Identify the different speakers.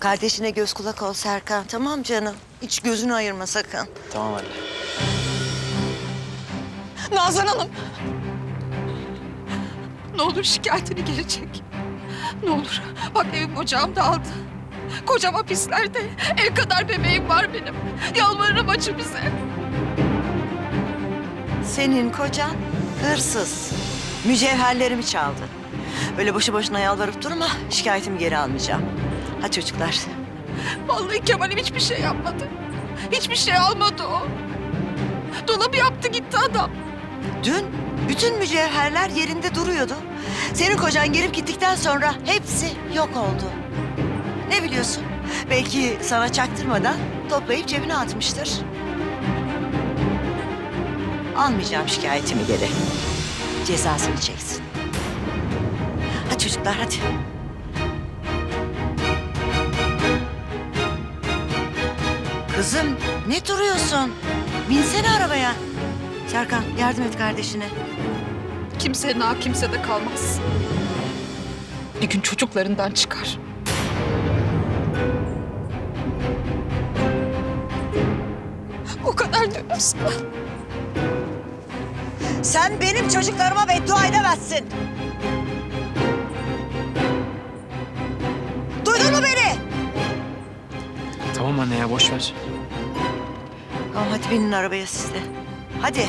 Speaker 1: Kardeşine göz kulak ol Serkan tamam canım. Hiç gözünü ayırma sakın.
Speaker 2: Tamam anne.
Speaker 3: Nazan Hanım. Ne olur şikayetini geri çek. Ne olur. Bak evim ocağım dağıldı. Kocam hapislerde. El kadar bebeğim var benim. Yalvarırım acı bize.
Speaker 1: Senin kocan hırsız. Mücevherlerimi çaldı. Öyle boşu boşuna yalvarıp durma. Şikayetimi geri almayacağım. Hadi çocuklar.
Speaker 3: Vallahi Kemal'im hiçbir şey yapmadı. Hiçbir şey almadı o. Dolabı yaptı gitti adam.
Speaker 1: Dün bütün mücevherler yerinde duruyordu. Senin kocan gelip gittikten sonra hepsi yok oldu. Ne biliyorsun? Belki sana çaktırmadan toplayıp cebine atmıştır. Almayacağım şikayetimi geri. Cezasını çeksin. Hadi çocuklar hadi. Kızım ne duruyorsun? Binsene arabaya. Serkan yardım et kardeşine.
Speaker 3: Kimsenin ağı kimse de kalmaz. Bir gün çocuklarından çıkar. O kadar diyorsun.
Speaker 1: Sen benim çocuklarıma beddua edemezsin.
Speaker 2: Tamam anne ya boş ver.
Speaker 1: Tamam hadi binin arabaya siz de. Hadi.